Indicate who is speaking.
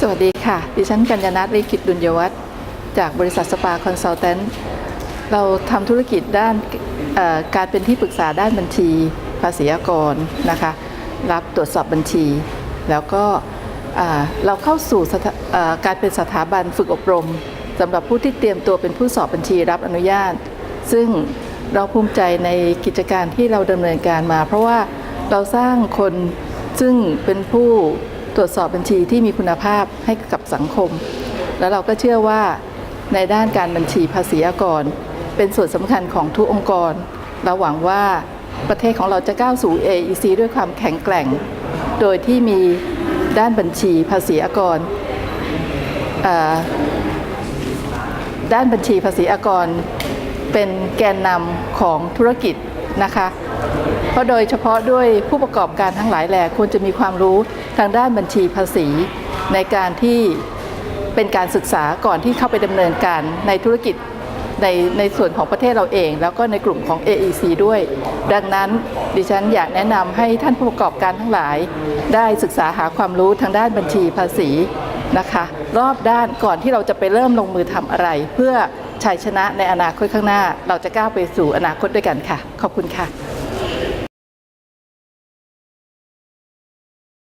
Speaker 1: สวัสดีค่ะ ดิฉันกัญญาณัทริกิตดุลยวัฒน์จากบริษัทสปาคอนซัลแทนเราทำธุรกิจด้านการเป็นที่ปรึกษาด้านบัญชี ภาษีอากรนะคะ รับตรวจสอบบัญชี แล้วก็เราเข้าสู่การเป็นสถาบันฝึกอบรมสำหรับผู้ที่เตรียมตัวเป็นผู้สอบบัญชีรับอนุญาต ซึ่งเราภูมิใจในกิจการที่เราดำเนินการมา เพราะว่าเราสร้างคนซึ่งเป็นผู้ ตรวจสอบบัญชีที่มีคุณภาพให้กับสังคม แล้วเราก็เชื่อว่าในด้านการบัญชีภาษีอากร เป็นส่วนสำคัญของทุกองค์กร เราหวังว่าประเทศของเราจะก้าวสู่ AEC ด้วยความแข็งแกร่ง โดยที่มีด้านบัญชีภาษีอากร ด้านบัญชีภาษีอากร เป็นแกนนำของธุรกิจ นะคะเพราะโดยเฉพาะด้วยผู้ประกอบการทั้งหลายแหล่ควรจะมีความรู้ทางด้านบัญชีภาษี ในการที่เป็นการศึกษาก่อนที่เข้าไปดำเนินการในธุรกิจในในส่วนของประเทศเราเอง แล้วก็ในกลุ่มของ AEC ด้วย ดังนั้นดิฉันอยากแนะนำให้ท่านผู้ประกอบการทั้งหลาย ได้ศึกษาหาความรู้ทางด้านบัญชีภาษีนะคะ รอบด้านก่อนที่เราจะไปเริ่มลงมือทำอะไร เพื่อ ชัยชนะในอนาคตข้างหน้า เราจะก้าวไปสู่อนาคตด้วยกันค่ะ ขอบคุณค่ะ